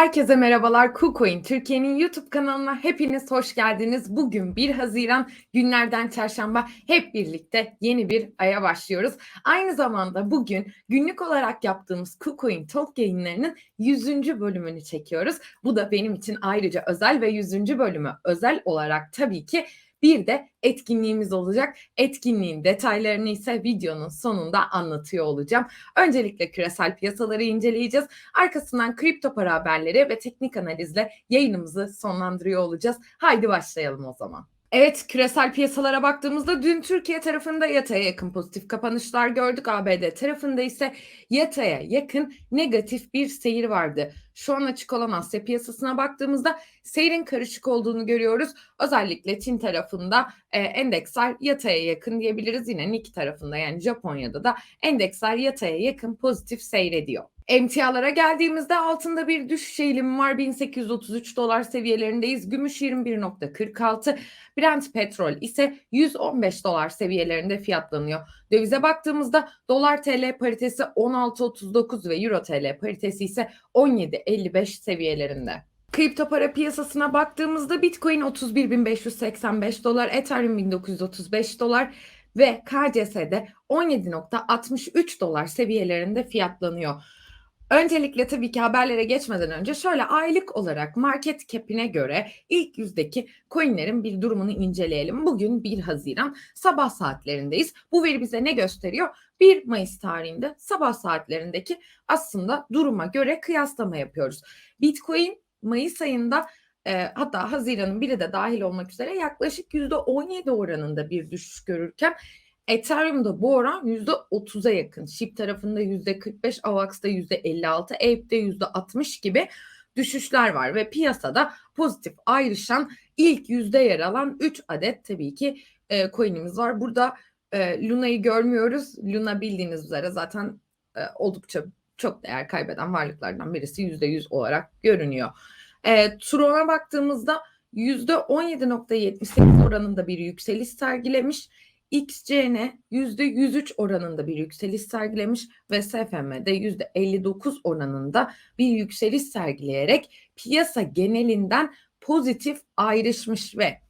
Herkese merhabalar. KuCoin Türkiye'nin YouTube kanalına hepiniz hoş geldiniz. Bugün 1 Haziran günlerden çarşamba hep birlikte yeni bir aya başlıyoruz. Aynı zamanda bugün günlük olarak yaptığımız KuCoin Talk yayınlarının 100. bölümünü çekiyoruz. Bu da benim için ayrıca özel ve 100. bölümü özel olarak tabii ki bir de etkinliğimiz olacak. Etkinliğin detaylarını ise videonun sonunda anlatıyor olacağım. Öncelikle küresel piyasaları inceleyeceğiz. Arkasından kripto para haberleri ve teknik analizle yayınımızı sonlandırıyor olacağız. Haydi başlayalım o zaman. Evet küresel piyasalara baktığımızda dün Türkiye tarafında yataya yakın pozitif kapanışlar gördük. ABD tarafında ise yataya yakın negatif bir seyir vardı. Şu an açık olan Asya piyasasına baktığımızda seyrin karışık olduğunu görüyoruz. Özellikle Çin tarafında e, endeksler yataya yakın diyebiliriz. Yine Nikkei tarafında yani Japonya'da da endeksler yataya yakın pozitif seyrediyor. Emtialara geldiğimizde altında bir düşüş eğilimi var. 1833 dolar seviyelerindeyiz. Gümüş 21.46. Brent petrol ise 115 dolar seviyelerinde fiyatlanıyor. Dövize baktığımızda dolar TL paritesi 16.39 ve euro TL paritesi ise 17.55 seviyelerinde. Kripto para piyasasına baktığımızda Bitcoin 31.585 dolar, Ethereum 1935 dolar ve KCS'de 17.63 dolar seviyelerinde fiyatlanıyor. Öncelikle tabii ki haberlere geçmeden önce şöyle aylık olarak market cap'ine göre ilk yüzdeki coinlerin bir durumunu inceleyelim. Bugün 1 Haziran sabah saatlerindeyiz. Bu veri bize ne gösteriyor? 1 Mayıs tarihinde sabah saatlerindeki aslında duruma göre kıyaslama yapıyoruz. Bitcoin Mayıs ayında e, hatta Haziran'ın biri de dahil olmak üzere yaklaşık %17 oranında bir düşüş görürken Ethereum'da bu oran %30'a yakın. SHIB tarafında %45, AVAX'da %56, Ape'de %60 gibi düşüşler var ve piyasada pozitif ayrışan ilk yüzde yer alan 3 adet tabii ki e, coin'imiz var. Burada e, Luna'yı görmüyoruz. Luna bildiğiniz üzere zaten e, oldukça çok değer kaybeden varlıklardan birisi %100 olarak görünüyor. E, Tron'a baktığımızda %17.78 oranında bir yükseliş sergilemiş. XCN %103 oranında bir yükseliş sergilemiş ve SFM'de %59 oranında bir yükseliş sergileyerek piyasa genelinden pozitif ayrışmış ve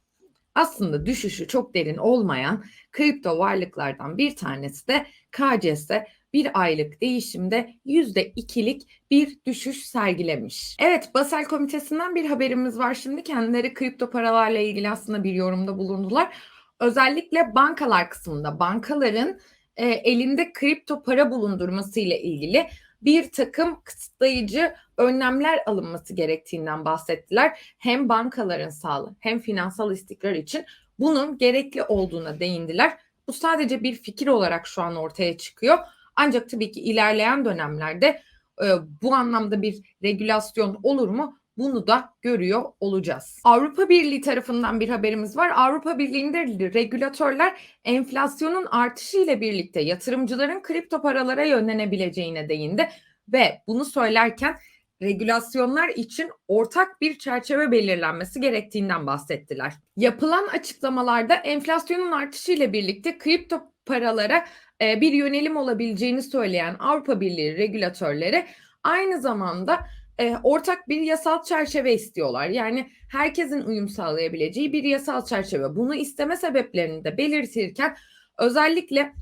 aslında düşüşü çok derin olmayan kripto varlıklardan bir tanesi de KCS bir aylık değişimde %2'lik bir düşüş sergilemiş. Evet Basel Komitesi'nden bir haberimiz var şimdi. Kendileri kripto paralarla ilgili aslında bir yorumda bulundular özellikle bankalar kısmında bankaların e, elinde kripto para bulundurması ile ilgili bir takım kısıtlayıcı önlemler alınması gerektiğinden bahsettiler. Hem bankaların sağlığı hem finansal istikrar için bunun gerekli olduğuna değindiler. Bu sadece bir fikir olarak şu an ortaya çıkıyor. Ancak tabii ki ilerleyen dönemlerde e, bu anlamda bir regülasyon olur mu? Bunu da görüyor olacağız. Avrupa Birliği tarafından bir haberimiz var. Avrupa Birliği'nde regülatörler enflasyonun artışı ile birlikte yatırımcıların kripto paralara yönlenebileceğine değindi ve bunu söylerken regülasyonlar için ortak bir çerçeve belirlenmesi gerektiğinden bahsettiler. Yapılan açıklamalarda enflasyonun artışı ile birlikte kripto paralara e, bir yönelim olabileceğini söyleyen Avrupa Birliği regülatörleri aynı zamanda e, ortak bir yasal çerçeve istiyorlar. Yani herkesin uyum sağlayabileceği bir yasal çerçeve. Bunu isteme sebeplerini de belirtirken özellikle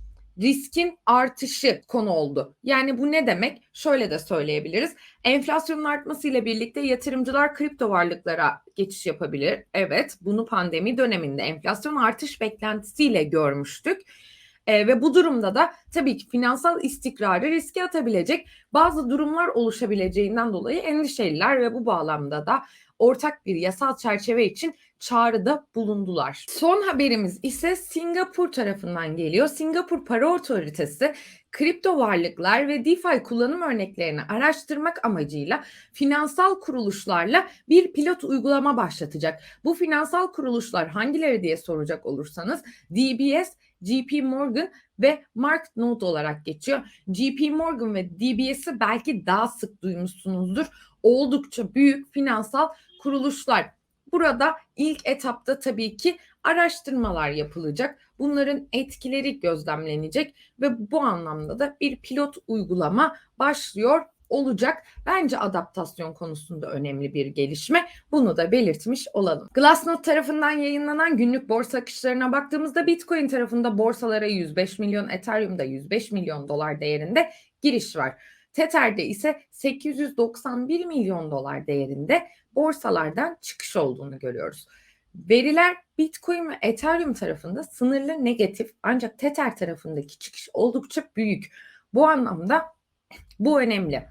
riskin artışı konu oldu. Yani bu ne demek? Şöyle de söyleyebiliriz. Enflasyonun artmasıyla birlikte yatırımcılar kripto varlıklara geçiş yapabilir. Evet, bunu pandemi döneminde enflasyon artış beklentisiyle görmüştük. E, ve bu durumda da tabii ki finansal istikrarı riske atabilecek bazı durumlar oluşabileceğinden dolayı endişeliler ve bu bağlamda da ortak bir yasal çerçeve için çağrıda bulundular. Son haberimiz ise Singapur tarafından geliyor. Singapur Para Otoritesi kripto varlıklar ve DeFi kullanım örneklerini araştırmak amacıyla finansal kuruluşlarla bir pilot uygulama başlatacak. Bu finansal kuruluşlar hangileri diye soracak olursanız DBS, JP Morgan ve Mark Note olarak geçiyor. JP Morgan ve DBS'i belki daha sık duymuşsunuzdur. Oldukça büyük finansal kuruluşlar. Burada ilk etapta tabii ki araştırmalar yapılacak. Bunların etkileri gözlemlenecek ve bu anlamda da bir pilot uygulama başlıyor olacak. Bence adaptasyon konusunda önemli bir gelişme. Bunu da belirtmiş olalım. Glassnode tarafından yayınlanan günlük borsa akışlarına baktığımızda Bitcoin tarafında borsalara 105 milyon, Ethereum'da 105 milyon dolar değerinde giriş var. Tether'de ise 891 milyon dolar değerinde borsalardan çıkış olduğunu görüyoruz. Veriler Bitcoin ve Ethereum tarafında sınırlı negatif ancak Tether tarafındaki çıkış oldukça büyük. Bu anlamda bu önemli.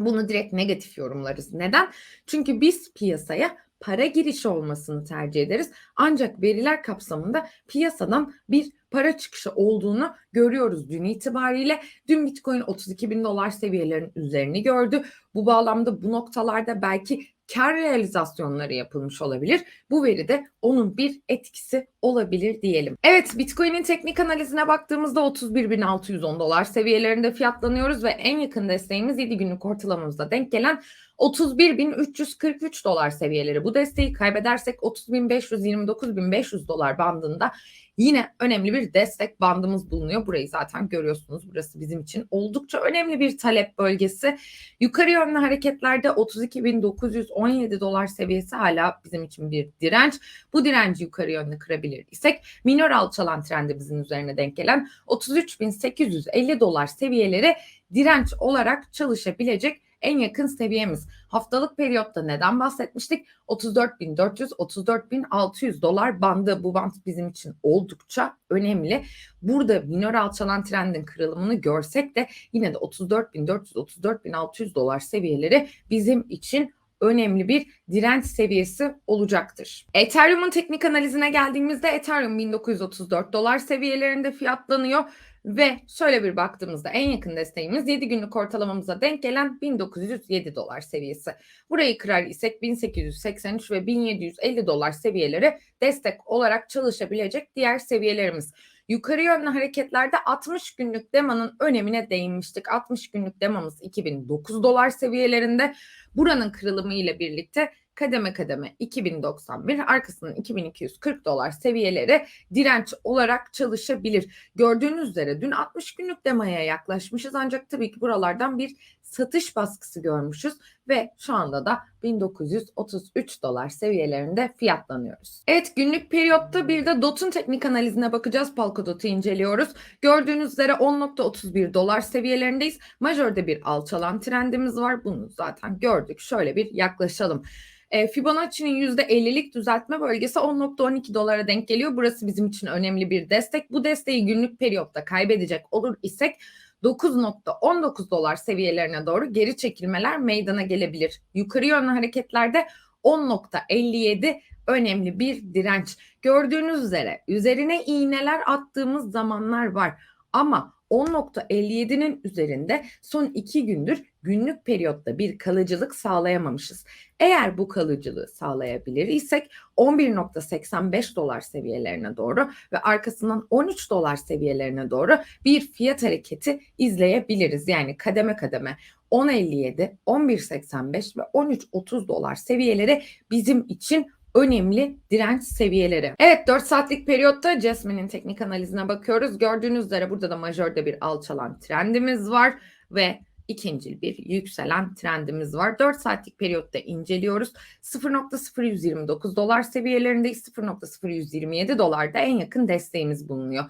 Bunu direkt negatif yorumlarız. Neden? Çünkü biz piyasaya para girişi olmasını tercih ederiz. Ancak veriler kapsamında piyasadan bir para çıkışı olduğunu görüyoruz dün itibariyle. Dün Bitcoin 32 bin dolar seviyelerin üzerini gördü. Bu bağlamda bu noktalarda belki kar realizasyonları yapılmış olabilir. Bu veri de onun bir etkisi olabilir diyelim. Evet Bitcoin'in teknik analizine baktığımızda 31.610 dolar seviyelerinde fiyatlanıyoruz ve en yakın desteğimiz 7 günlük ortalamamızda denk gelen 31.343 dolar seviyeleri. Bu desteği kaybedersek 30.500-29.500 dolar bandında yine önemli bir destek bandımız bulunuyor. Burayı zaten görüyorsunuz. Burası bizim için oldukça önemli bir talep bölgesi. Yukarı yönlü hareketlerde 32.917 dolar seviyesi hala bizim için bir direnç. Bu direnci yukarı yönlü kırabilir isek minor alçalan trendimizin üzerine denk gelen 33.850 dolar seviyeleri direnç olarak çalışabilecek en yakın seviyemiz. Haftalık periyotta neden bahsetmiştik? 34.400 34.600 dolar bandı. Bu band bizim için oldukça önemli. Burada minor alçalan trendin kırılımını görsek de yine de 34.400 34.600 dolar seviyeleri bizim için önemli bir direnç seviyesi olacaktır. Ethereum'un teknik analizine geldiğimizde Ethereum 1934 dolar seviyelerinde fiyatlanıyor. Ve şöyle bir baktığımızda en yakın desteğimiz 7 günlük ortalamamıza denk gelen 1907 dolar seviyesi. Burayı kırar isek 1883 ve 1750 dolar seviyeleri destek olarak çalışabilecek diğer seviyelerimiz. Yukarı yönlü hareketlerde 60 günlük demanın önemine değinmiştik. 60 günlük demamız 2009 dolar seviyelerinde. Buranın kırılımı ile birlikte kademe kademe 2091 arkasından 2240 dolar seviyeleri direnç olarak çalışabilir. Gördüğünüz üzere dün 60 günlük demaya yaklaşmışız ancak tabii ki buralardan bir satış baskısı görmüşüz ve şu anda da 1933 dolar seviyelerinde fiyatlanıyoruz. Evet günlük periyotta bir de DOT'un teknik analizine bakacağız. Polkadot'u inceliyoruz. Gördüğünüz üzere 10.31 dolar seviyelerindeyiz. Majörde bir alçalan trendimiz var. Bunu zaten gördük. Şöyle bir yaklaşalım. E, Fibonacci'nin %50'lik düzeltme bölgesi 10.12 dolara denk geliyor. Burası bizim için önemli bir destek. Bu desteği günlük periyotta kaybedecek olur isek 9.19 dolar seviyelerine doğru geri çekilmeler meydana gelebilir. Yukarı yönlü hareketlerde 10.57 önemli bir direnç. Gördüğünüz üzere üzerine iğneler attığımız zamanlar var ama 10.57'nin üzerinde son iki gündür günlük periyotta bir kalıcılık sağlayamamışız. Eğer bu kalıcılığı sağlayabilir isek 11.85 dolar seviyelerine doğru ve arkasından 13 dolar seviyelerine doğru bir fiyat hareketi izleyebiliriz. Yani kademe kademe 10.57, 11.85 ve 13.30 dolar seviyeleri bizim için önemli direnç seviyeleri. Evet 4 saatlik periyotta Jasmine'in teknik analizine bakıyoruz. Gördüğünüz üzere burada da majörde bir alçalan trendimiz var ve ikincil bir yükselen trendimiz var. 4 saatlik periyotta inceliyoruz. 0.0129 dolar seviyelerindeyiz. 0.0127 dolarda en yakın desteğimiz bulunuyor.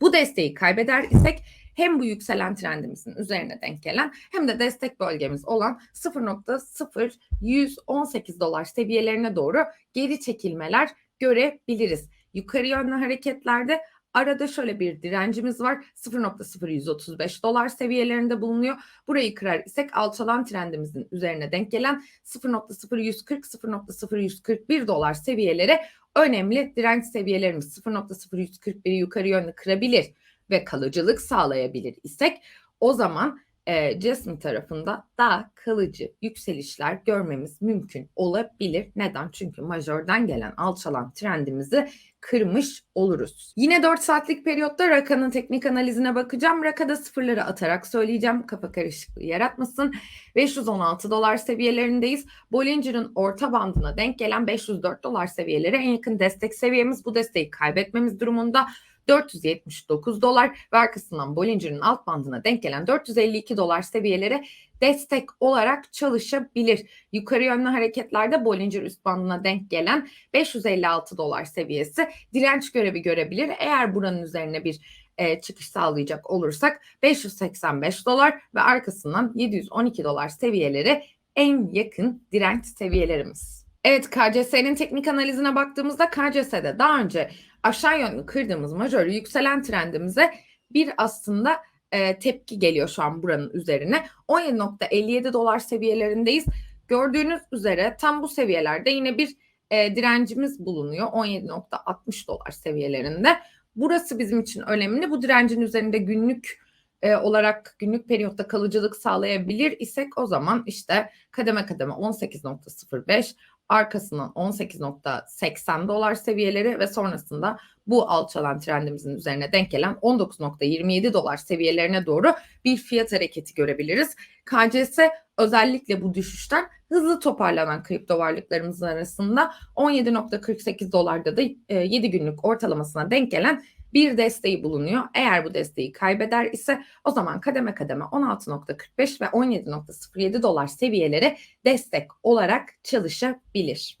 Bu desteği kaybeder isek hem bu yükselen trendimizin üzerine denk gelen hem de destek bölgemiz olan 0.0118 dolar seviyelerine doğru geri çekilmeler görebiliriz. Yukarı yönlü hareketlerde Arada şöyle bir direncimiz var. 0.0135 dolar seviyelerinde bulunuyor. Burayı kırar isek alçalan trendimizin üzerine denk gelen 0.0140-0.0141 dolar seviyeleri önemli direnç seviyelerimiz. 0.0141'i yukarı yönlü kırabilir ve kalıcılık sağlayabilir isek o zaman e, Jasmine tarafında daha kalıcı yükselişler görmemiz mümkün olabilir. Neden? Çünkü majörden gelen alçalan trendimizi kırmış oluruz. Yine 4 saatlik periyotta Raka'nın teknik analizine bakacağım. Raka'da sıfırları atarak söyleyeceğim. Kafa karışıklığı yaratmasın. 516 dolar seviyelerindeyiz. Bollinger'ın orta bandına denk gelen 504 dolar seviyeleri en yakın destek seviyemiz. Bu desteği kaybetmemiz durumunda 479 dolar ve arkasından Bollinger'in alt bandına denk gelen 452 dolar seviyeleri destek olarak çalışabilir. Yukarı yönlü hareketlerde Bollinger üst bandına denk gelen 556 dolar seviyesi direnç görevi görebilir. Eğer buranın üzerine bir e, çıkış sağlayacak olursak 585 dolar ve arkasından 712 dolar seviyeleri en yakın direnç seviyelerimiz. Evet KCS'nin teknik analizine baktığımızda KCS'de daha önce aşağı yönlü kırdığımız majör yükselen trendimize bir aslında e, tepki geliyor şu an buranın üzerine. 17.57 dolar seviyelerindeyiz. Gördüğünüz üzere tam bu seviyelerde yine bir e, direncimiz bulunuyor. 17.60 dolar seviyelerinde. Burası bizim için önemli. Bu direncin üzerinde günlük e, olarak günlük periyotta kalıcılık sağlayabilir isek o zaman işte kademe kademe 18.05 arkasından 18.80 dolar seviyeleri ve sonrasında bu alçalan trendimizin üzerine denk gelen 19.27 dolar seviyelerine doğru bir fiyat hareketi görebiliriz. KCS özellikle bu düşüşten hızlı toparlanan kripto varlıklarımızın arasında 17.48 dolarda da 7 günlük ortalamasına denk gelen bir desteği bulunuyor. Eğer bu desteği kaybeder ise o zaman kademe kademe 16.45 ve 17.07 dolar seviyeleri destek olarak çalışabilir.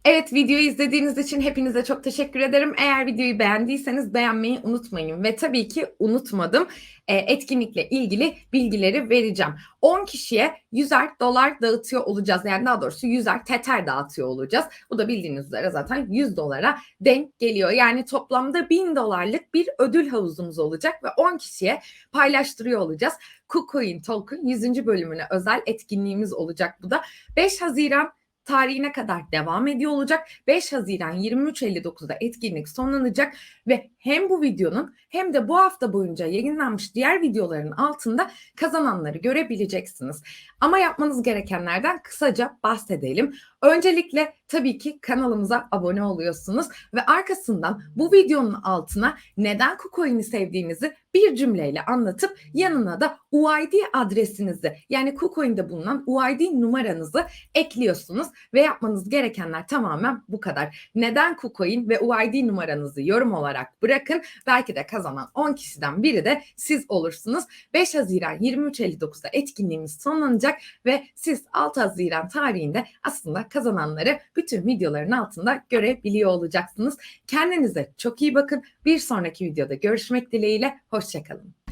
Evet videoyu izlediğiniz için hepinize çok teşekkür ederim. Eğer videoyu beğendiyseniz beğenmeyi unutmayın ve tabii ki unutmadım e, etkinlikle ilgili bilgileri vereceğim. 10 kişiye 100'er dolar dağıtıyor olacağız. Yani daha doğrusu 100'er teter dağıtıyor olacağız. Bu da bildiğiniz üzere zaten 100 dolara denk geliyor. Yani toplamda 1000 dolarlık bir ödül havuzumuz olacak ve 10 kişiye paylaştırıyor olacağız. KuCoin Talk'un 100. bölümüne özel etkinliğimiz olacak bu da. 5 Haziran tarihine kadar devam ediyor olacak. 5 Haziran 23.59'da etkinlik sonlanacak ve hem bu videonun hem de bu hafta boyunca yayınlanmış diğer videoların altında kazananları görebileceksiniz. Ama yapmanız gerekenlerden kısaca bahsedelim. Öncelikle tabii ki kanalımıza abone oluyorsunuz ve arkasından bu videonun altına neden KuCoin'i sevdiğinizi bir cümleyle anlatıp yanına da UID adresinizi yani KuCoin'de bulunan UID numaranızı ekliyorsunuz ve yapmanız gerekenler tamamen bu kadar. Neden KuCoin ve UID numaranızı yorum olarak bırakın. Belki de kazanan 10 kişiden biri de siz olursunuz. 5 Haziran 23.59'da etkinliğimiz sonlanacak ve siz 6 Haziran tarihinde aslında kazananları bütün videoların altında görebiliyor olacaksınız. Kendinize çok iyi bakın. Bir sonraki videoda görüşmek dileğiyle. Hoşçakalın.